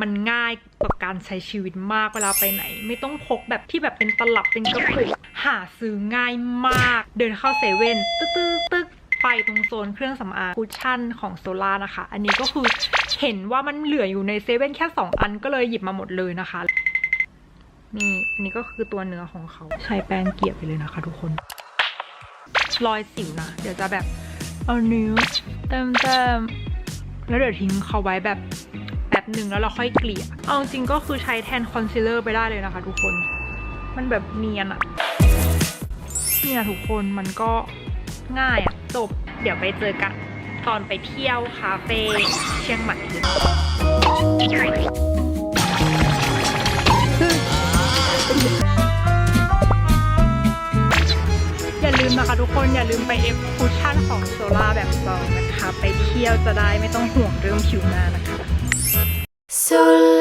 มันง่ายต่อการใช้ชีวิตมากเวลาไปไหน ไม่ต้องพกแบบที่แบบเป็นตลับเป็นกระปุกหาซื้อง่ายมาก เดินเข้าเซเว่นตึ๊กตึ๊กตึ๊กไปตรงโซนเครื่องสำอางคุชชั่นของโซล่านะคะ อันนี้ก็คือเห็นว่ามันเหลืออยู่ในเซเว่นแค่ 2 อันก็เลยหยิบมาหมดเลยนะคะ นี่อันนี้ก็คือตัวเนื้อของเขาใช้แป้งเกลี่ยไปเลยนะคะทุกคน รอยสิวนะ เดี๋ยวจะแบบเอานิ้วเติมเติมแล้วเดี๋ยวทิ้งเขาไว้แบบ บหนึ่งแล้วเราค่อยเกลี่ย เอาจริงก็คือใช้แทนคอนซีลเลอร์ไปได้เลยนะคะทุกคน มันแบบเนียนอะเนี่ยทุกคนมันก็ง่ายอะจบ เดี๋ยวไปเจอกันตอนไปเที่ยวคาเฟ่เชียงใหม่อย่าลืมนะคะทุกคนอย่าลืมไปเอฟคูชั่นของโซล่าแบบซองนะคะ ไปเที่ยวจะได้ไม่ต้องห่วงเรื่องผิวหน้านะคะ So